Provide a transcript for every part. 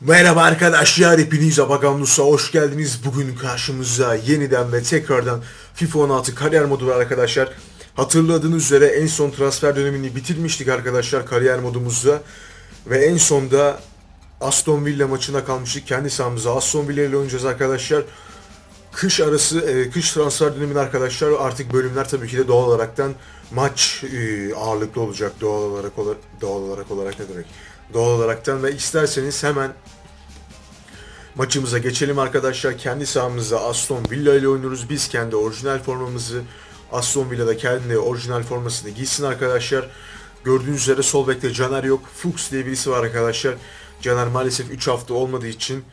Merhaba arkadaşlar, hepiniz Abagamlus'a hoş geldiniz. Bugün karşımızda yeniden ve tekrardan FIFA 16 kariyer modu var arkadaşlar. Hatırladığınız üzere en son transfer dönemini bitirmiştik arkadaşlar kariyer modumuzda. Ve en sonda Aston Villa maçına kalmıştık. Kendi sahamızda Aston Villa ile oynayacağız arkadaşlar. Kış arası, e, kış transfer döneminde arkadaşlar artık bölümler tabii ki de doğal olaraktan maç e, ağırlıklı olacak doğal olarak ola- doğal olarak olarak ne demek? Doğal olaraktan ve isterseniz hemen maçımıza geçelim arkadaşlar. Kendi sahamızda Aston Villa ile oynuyoruz. Biz kendi orijinal formamızı Aston Villa'da kendi orijinal formasını giysin arkadaşlar. Gördüğünüz üzere sol bekte Caner yok. Fuchs diye birisi var arkadaşlar. Caner maalesef 3 hafta olmadığı için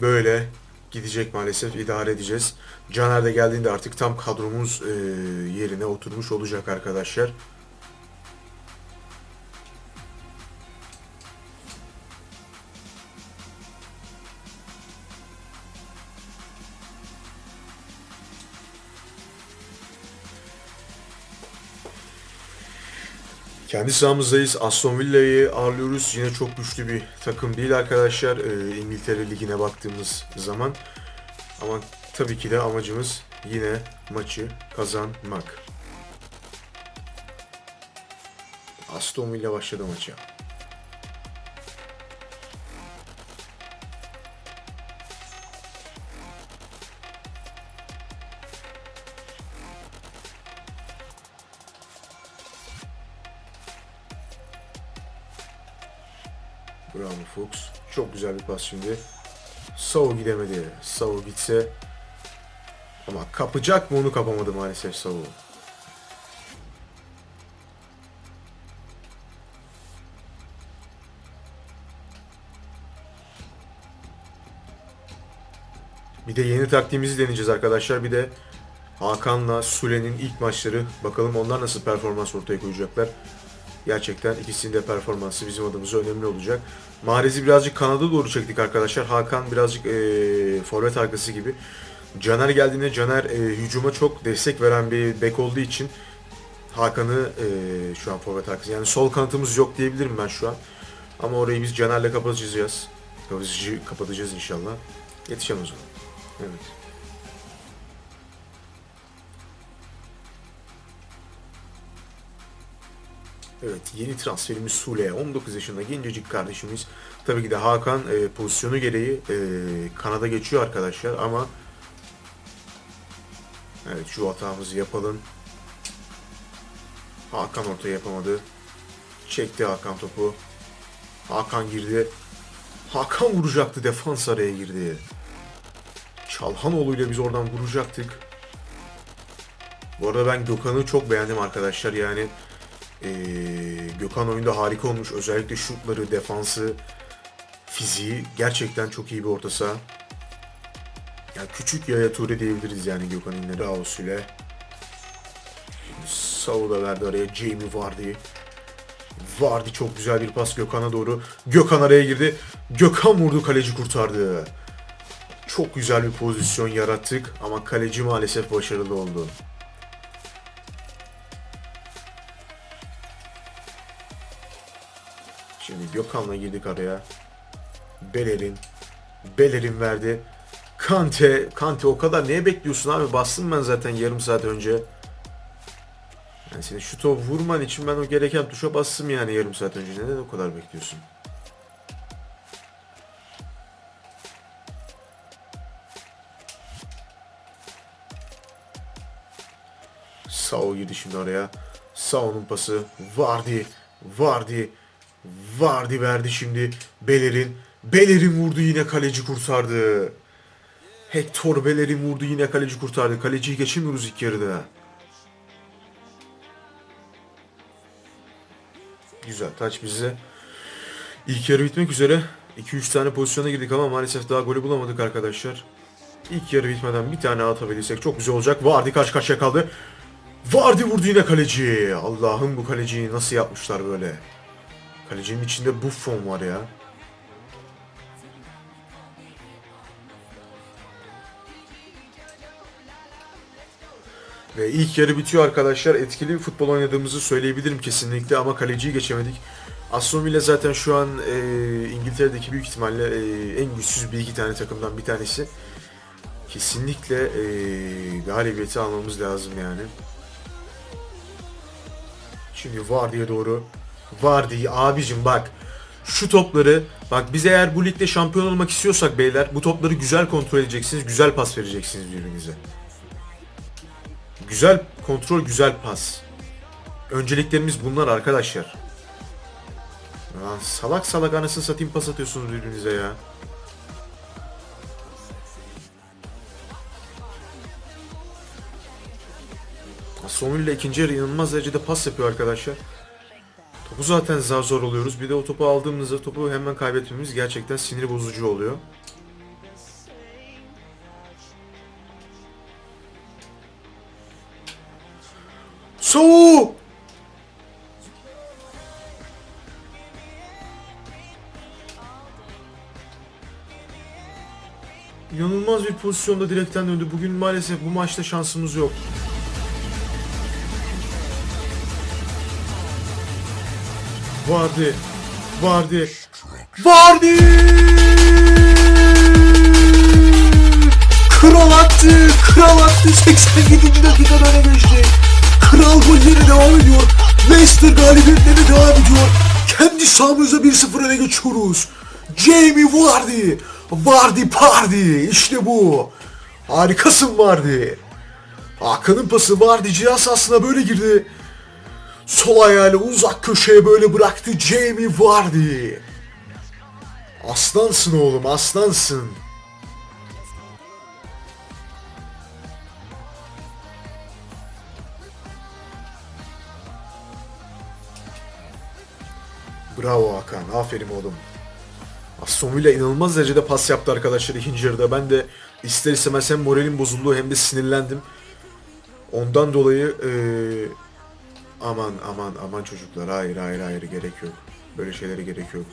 böyle gidecek maalesef idare edeceğiz. Caner de geldiğinde artık tam kadromuz yerine oturmuş olacak arkadaşlar. Kendi sahamızdayız. Aston Villa'yı ağırlıyoruz. Yine çok güçlü bir takım değil arkadaşlar. Ee, İngiltere Ligi'ne baktığımız zaman. Ama tabii ki de amacımız yine maçı kazanmak. Aston Villa başladı maça. Pas şimdi. Savu gidemedi. Savu gitse ama kapacak mı onu kapamadı maalesef Savu. Bir de yeni taktiğimizi deneyeceğiz arkadaşlar. Bir de Hakan'la Süle'nin ilk maçları. Bakalım onlar nasıl performans ortaya koyacaklar. Gerçekten ikisinin de performansı bizim adımıza önemli olacak. Mahrez'i birazcık kanada doğru çektik arkadaşlar. Hakan birazcık eee forvet arkası gibi. Caner geldiğinde Caner eee, hücuma çok destek veren bir bek olduğu için Hakan'ı eee, şu an forvet arkası. Yani sol kanatımız yok diyebilirim ben şu an. Ama orayı biz Caner'le. Kapatacağız, kapatacağız inşallah. Yetişemez ona. Evet. Evet yeni transferimiz Sule. 19 yaşında gencecik kardeşimiz. Tabii ki de Hakan e, pozisyonu gereği e, kanada geçiyor arkadaşlar ama Evet şu hatamızı yapalım. Hakan ortaya yapamadı. Çekti Hakan topu. Hakan girdi. Hakan vuracaktı defans araya girdi. Çalhanoğlu ile biz oradan vuracaktık. Bu arada ben Gökhan'ı çok beğendim arkadaşlar yani. Ee, Gökhan oyunda harika olmuş. Özellikle şutları, defansı, fiziği gerçekten çok iyi bir orta saha. Yani küçük Yaya Ture diyebiliriz yani Gökhan İnleri Ağustos ile. Da verdi araya Jamie Vardy. Vardy çok güzel bir pas Gökhan'a doğru. Gökhan araya girdi. Gökhan vurdu kaleci kurtardı. Çok güzel bir pozisyon yarattık ama kaleci maalesef başarılı oldu. Şimdi Gökhan'la girdik araya. Beler'in. Beler'in verdi. Kante. Kante o kadar neye bekliyorsun abi? Bastım ben zaten yarım saat önce. Yani senin şu top vurman için ben o gereken tuşa bastım yani yarım saat önce. Neden o kadar bekliyorsun? Sao girdi şimdi oraya. Sao'nun pası. Vardy. Vardy. Vardy verdi şimdi. Beler'in. Beler'in vurdu yine kaleci kurtardı. Hector Bellerin vurdu yine kaleci kurtardı. Kaleciyi geçemiyoruz ilk yarıda. Güzel taç bize. İlk yarı bitmek üzere. 2-3 tane pozisyona girdik ama maalesef daha golü bulamadık arkadaşlar. İlk yarı bitmeden bir tane atabilirsek çok güzel olacak. Vardy karşı karşıya kaldı. Vardy vurdu yine kaleci. Allah'ım bu kaleciyi nasıl yapmışlar böyle. Kalecinin içinde Buffon var ya. Ve ilk yarı bitiyor arkadaşlar. Etkili bir futbol oynadığımızı söyleyebilirim kesinlikle ama kaleciyi geçemedik. Aston Villa zaten şu an e, İngiltere'deki büyük ihtimalle e, en güçsüz bir iki tane takımdan bir tanesi. Kesinlikle e, galibiyeti almamız lazım yani. Şimdi Vardy'ye doğru. Vardy abicim bak. Şu topları bak biz eğer bu ligde şampiyon olmak istiyorsak beyler bu topları güzel kontrol edeceksiniz. Güzel pas vereceksiniz birbirinize. Güzel kontrol, güzel pas. Önceliklerimiz bunlar arkadaşlar. Lan salak salak anasını satayım pas atıyorsunuz birbirinize ya. Sonuyla ile ikinci yarı inanılmaz derecede pas yapıyor arkadaşlar. Topu zaten zar zor oluyoruz. Bir de o topu aldığımızda topu hemen kaybetmemiz gerçekten sinir bozucu oluyor. So! İnanılmaz bir pozisyonda direkten döndü. Bugün maalesef bu maçta şansımız yok. Vardı. Vardı. Vardı. Kral attı. Kral attı. 87. dakikada öne geçti. Kral golleri devam ediyor. Leicester galibiyetleri devam ediyor. Kendi sahamızda 1-0 öne geçiyoruz. Jamie Vardy. Vardy Pardy. İşte bu. Harikasın Vardy. Hakan'ın pası Vardy cihaz aslında böyle girdi. Sol ayağıyla uzak köşeye böyle bıraktı Jamie Vardy. Aslansın oğlum aslansın. Bravo Hakan. Aferin oğlum. Aston Villa inanılmaz derecede pas yaptı arkadaşlar ikinci yarıda. Ben de ister istemez hem moralim bozuldu hem de sinirlendim. Ondan dolayı eee, aman aman aman çocuklar hayır hayır hayır gerek yok. Böyle şeylere gerek yok.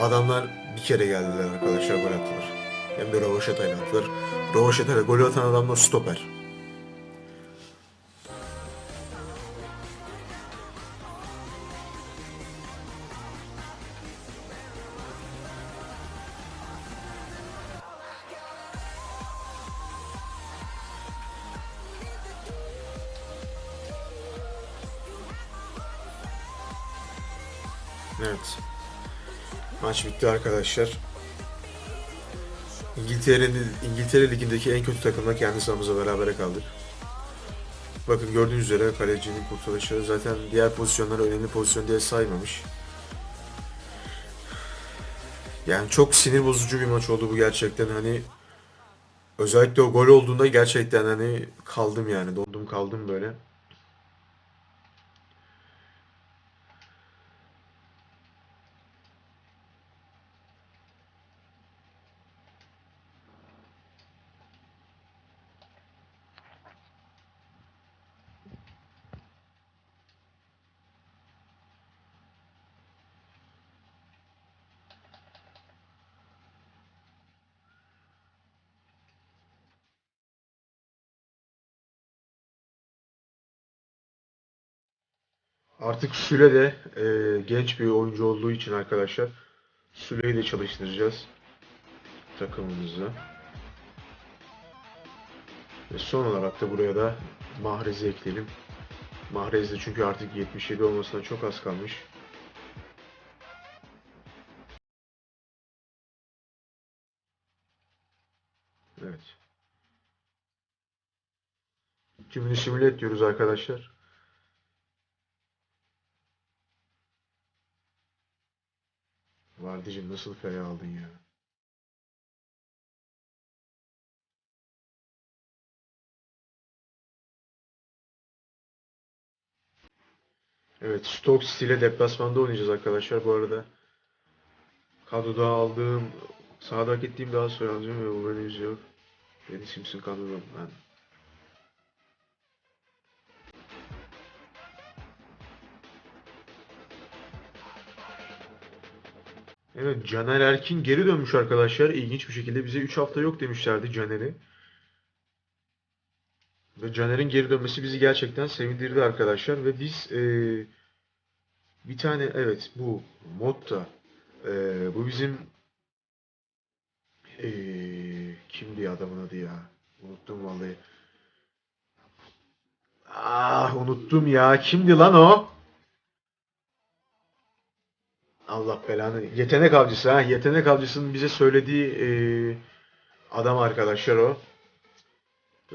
Adamlar bir kere geldiler arkadaşlar gol attılar. Hem de Rovaşeta'yla attılar. Rovaşeta'yla golü atan adam da stoper. Evet. Maç bitti arkadaşlar. İngiltere'nin İngiltere ligindeki en kötü takımla kendi sahamızla beraber kaldık. Bakın gördüğünüz üzere kalecinin kurtuluşu zaten diğer pozisyonlara önemli pozisyon diye saymamış. Yani çok sinir bozucu bir maç oldu bu gerçekten hani özellikle o gol olduğunda gerçekten hani kaldım yani dondum kaldım böyle. Artık Süle de e, genç bir oyuncu olduğu için arkadaşlar Süle'yi de çalıştıracağız takımımızda. Ve son olarak da buraya da Mahrez'i ekleyelim. Mahrez de çünkü artık 77 olmasına çok az kalmış. Evet. Tümünü simüle et diyoruz arkadaşlar. Vardicim nasıl kaya aldın ya? Evet, Stoke City ile deplasmanda oynayacağız arkadaşlar bu arada. Kadroda aldığım, sahada hak ettiğim daha sonra ve bu beni üzüyor. Beni Simpson kadroda ben. Evet Caner Erkin geri dönmüş arkadaşlar. İlginç bir şekilde bize 3 hafta yok demişlerdi Caner'i. Ve Caner'in geri dönmesi bizi gerçekten sevindirdi arkadaşlar. Ve biz eee, bir tane evet bu modda eee, bu bizim eee, kimdi adamın adı ya? Unuttum vallahi. Ah unuttum ya. Kimdi lan o? Allah belanı. Yetenek avcısı ha. Yetenek avcısının bize söylediği eee, adam arkadaşlar o.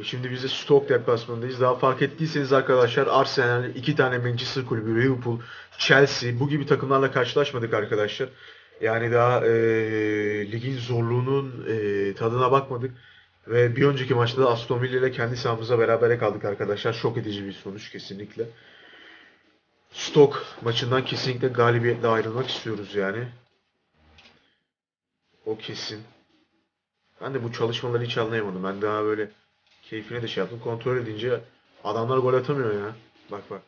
Şimdi biz de Stoke deplasmanındayız. Daha fark ettiyseniz arkadaşlar Arsenal, iki tane Manchester kulübü, Liverpool, Chelsea bu gibi takımlarla karşılaşmadık arkadaşlar. Yani daha eee, ligin zorluğunun eee, tadına bakmadık. Ve bir önceki maçta da Aston Villa ile kendi sahamızda berabere kaldık arkadaşlar. Şok edici bir sonuç kesinlikle. Stoke maçından kesinlikle galibiyetle ayrılmak istiyoruz yani. O kesin. Ben de bu çalışmaları hiç anlayamadım. Ben daha böyle keyfine de şey yaptım. Kontrol edince adamlar gol atamıyor ya. Bak bak.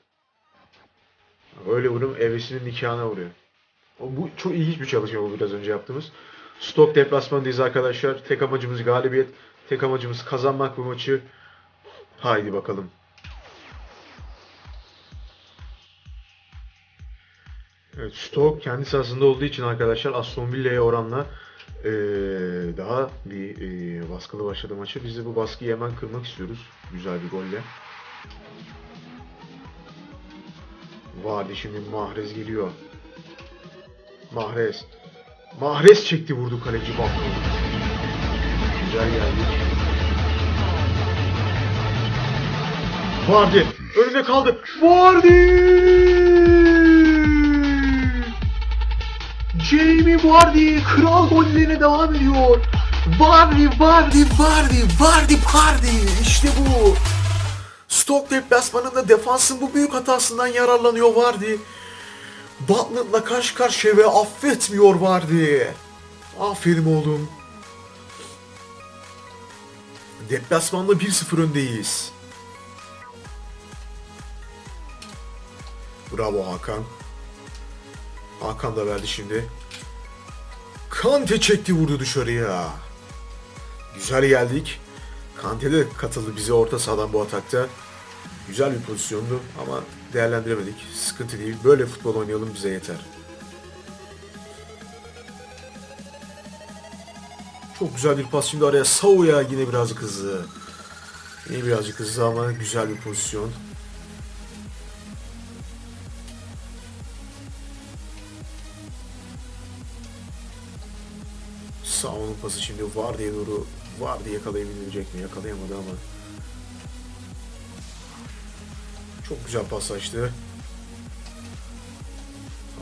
Öyle vurum evresinin nikahına vuruyor. Bu çok ilginç bir çalışma bu biraz önce yaptığımız. Stoke deplasmanındayız arkadaşlar. Tek amacımız galibiyet. Tek amacımız kazanmak bu maçı. Haydi bakalım. Evet, Stoke kendi sahasında olduğu için arkadaşlar Aston Villa'ya oranla eee, daha bir eee, baskılı başladı maçı. Biz de bu baskıyı hemen kırmak istiyoruz. Güzel bir golle. Vardy şimdi Mahrez geliyor. Mahrez. Mahrez çekti vurdu kaleci bak. Güzel geldi. Vardy önünde kaldı. Vardy! Jamie Vardy kral gollerine devam ediyor. Vardy, Vardy, Vardy, Vardy, Vardy. İşte bu. Stoke deplasmanında defansın bu büyük hatasından yararlanıyor Vardy. Butland'la karşı karşıya ve affetmiyor Vardy. Aferin oğlum. Deplasmanda 1-0 öndeyiz. Bravo Hakan. Hakan da verdi şimdi. Kante çekti vurdu dışarıya. Güzel geldik. Kante de katıldı bize orta sahadan bu atakta. Güzel bir pozisyondu ama değerlendiremedik. Sıkıntı değil. Böyle futbol oynayalım bize yeter. Çok güzel bir pas şimdi araya. Sauya yine birazcık hızlı. Yine birazcık hızlı ama güzel bir pozisyon. Sağonun pası şimdi var diye doğru var diye yakalayabilecek mi? Yakalayamadı ama. Çok güzel pas açtı.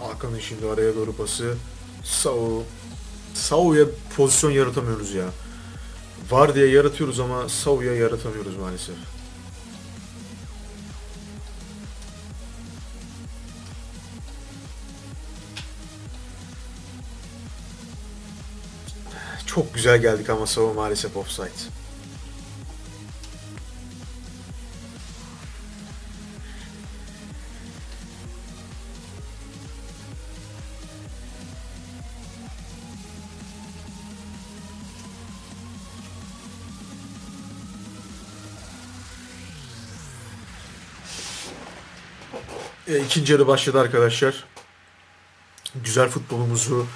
Hakan'ın şimdi araya doğru pası. Sau. Sau'ya pozisyon yaratamıyoruz ya. Var diye yaratıyoruz ama Sau'ya yaratamıyoruz maalesef. Çok güzel geldik ama Sau maalesef offside. E, yarı başladı arkadaşlar. Güzel futbolumuzu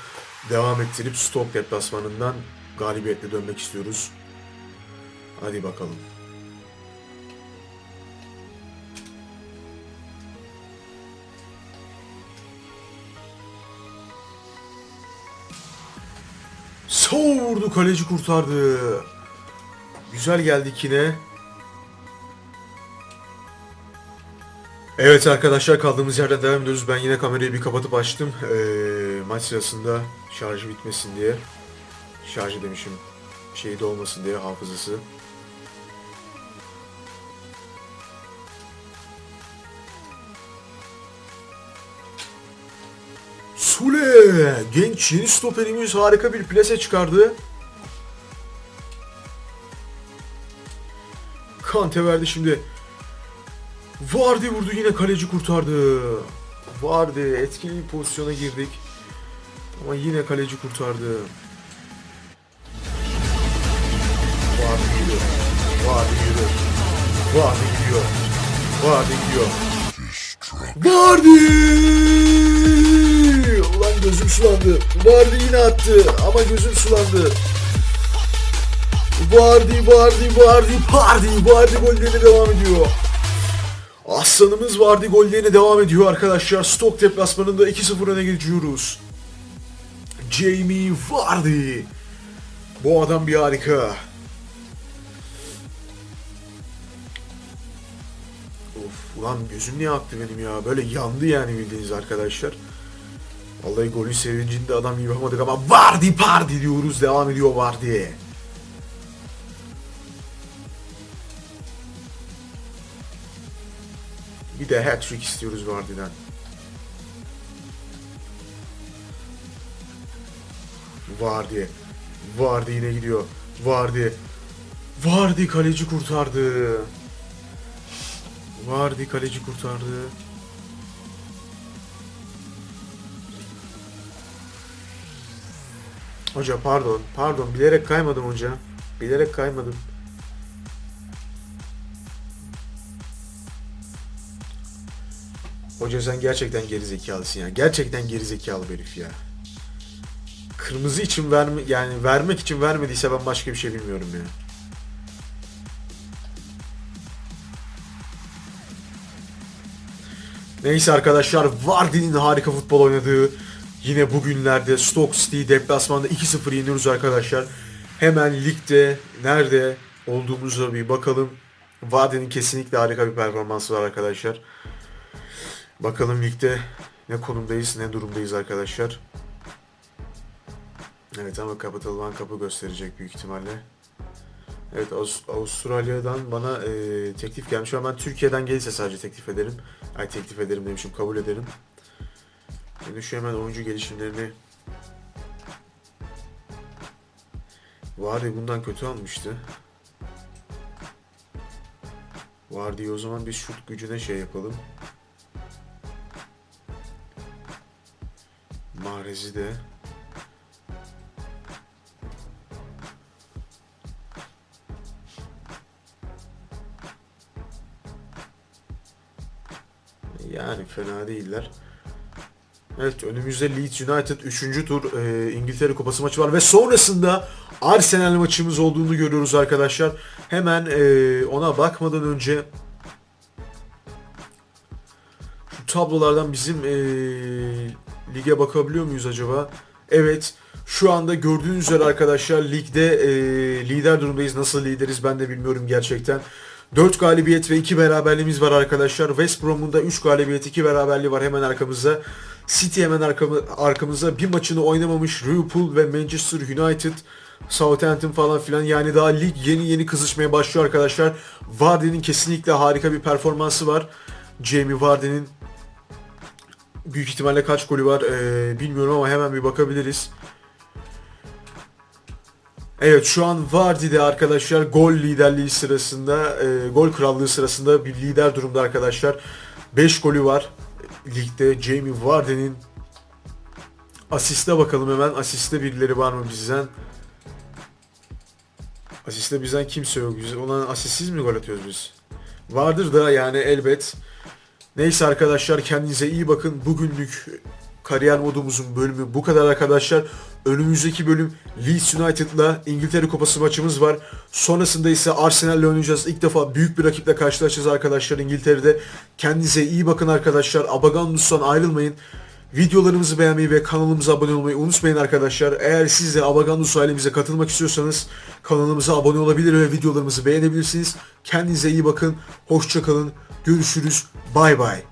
devam ettirip Stoke deplasmanından galibiyetle dönmek istiyoruz. Hadi bakalım. Sağ vurdu kaleci kurtardı. Güzel geldik yine. Evet arkadaşlar kaldığımız yerden devam ediyoruz. Ben yine kamerayı bir kapatıp açtım. Ee, maç sırasında şarjı bitmesin diye. Şarjı demişim. Şeyi de olmasın diye hafızası. Sule! Genç yeni stoperimiz harika bir plase çıkardı. Kante verdi şimdi. Vardy vurdu yine kaleci kurtardı. Vardy etkili bir pozisyona girdik. Ama yine kaleci kurtardı. Vardı gidiyor. Vardı gidiyor. Vardı gidiyor. Vardı gidiyor. Vardı! Ulan gözüm sulandı. Vardı yine attı ama gözüm sulandı. Vardy, Vardy, Vardy, Vardy, Vardy gollerine devam ediyor. Aslanımız Vardy gollerine devam ediyor arkadaşlar. Stok deplasmanında 2-0 öne geçiyoruz. Jamie Vardy. Bu adam bir harika. Of ulan gözüm niye aktı benim ya. Böyle yandı yani bildiğiniz arkadaşlar. Vallahi golün sevincinde adam gibi yapamadık ama Vardy Pardy diyoruz. Devam ediyor Vardy. Bir de hat-trick istiyoruz Vardy'den. Vardy. Vardy yine gidiyor. Vardy. Vardy kaleci kurtardı. Vardy kaleci kurtardı. Hoca pardon. Pardon. Bilerek kaymadım hoca. Bilerek kaymadım. Hoca sen gerçekten gerizekalısın ya. Gerçekten gerizekalı bir herif ya. Kırmızı için verme yani vermek için vermediyse ben başka bir şey bilmiyorum ya. Neyse arkadaşlar Vardy'nin harika futbol oynadığı yine bugünlerde Stoke City deplasmanda 2-0 yeniyoruz arkadaşlar. Hemen ligde nerede olduğumuza bir bakalım. Vardy'nin kesinlikle harika bir performansı var arkadaşlar. Bakalım ligde ne konumdayız, ne durumdayız arkadaşlar. Evet ama Capital One Cup'ı gösterecek büyük ihtimalle. Evet Avust- Avustralya'dan bana e, teklif gelmiş ama ben Türkiye'den gelirse sadece teklif ederim. Ay teklif ederim demişim kabul ederim. Şimdi şu hemen oyuncu gelişimlerini Vardy bundan kötü almıştı. Vardy'yi o zaman bir şut gücüne şey yapalım. Mahrez'i de fena değiller. Evet önümüzde Leeds United 3. tur e, İngiltere Kupası maçı var ve sonrasında Arsenal maçımız olduğunu görüyoruz arkadaşlar. Hemen e, ona bakmadan önce şu tablolardan bizim e, lige bakabiliyor muyuz acaba? Evet. Şu anda gördüğünüz üzere arkadaşlar ligde e, lider durumdayız. Nasıl lideriz ben de bilmiyorum gerçekten. 4 galibiyet ve 2 beraberliğimiz var arkadaşlar. West Brom'un da 3 galibiyet 2 beraberliği var hemen arkamızda. City hemen arkamı, arkamızda bir maçını oynamamış Liverpool ve Manchester United, Southampton falan filan yani daha lig yeni yeni kızışmaya başlıyor arkadaşlar. Vardy'nin kesinlikle harika bir performansı var. Jamie Vardy'nin büyük ihtimalle kaç golü var ee, bilmiyorum ama hemen bir bakabiliriz. Evet şu an Vardy'de arkadaşlar gol liderliği sırasında, e, gol krallığı sırasında bir lider durumda arkadaşlar. 5 golü var ligde. Jamie Vardy'nin asiste bakalım hemen. Asiste birileri var mı bizden? Asiste bizden kimse yok. Biz ona asistsiz mi gol atıyoruz biz? Vardır da yani elbet. Neyse arkadaşlar kendinize iyi bakın. Bugünlük kariyer modumuzun bölümü bu kadar arkadaşlar. Önümüzdeki bölüm Leeds United'la İngiltere Kupası maçımız var. Sonrasında ise Arsenal'le oynayacağız. İlk defa büyük bir rakiple karşılaşacağız arkadaşlar İngiltere'de. Kendinize iyi bakın arkadaşlar. Abagandus'tan ayrılmayın. Videolarımızı beğenmeyi ve kanalımıza abone olmayı unutmayın arkadaşlar. Eğer siz de Abagandus ailemize katılmak istiyorsanız kanalımıza abone olabilir ve videolarımızı beğenebilirsiniz. Kendinize iyi bakın. Hoşça kalın. Görüşürüz. Bay bay.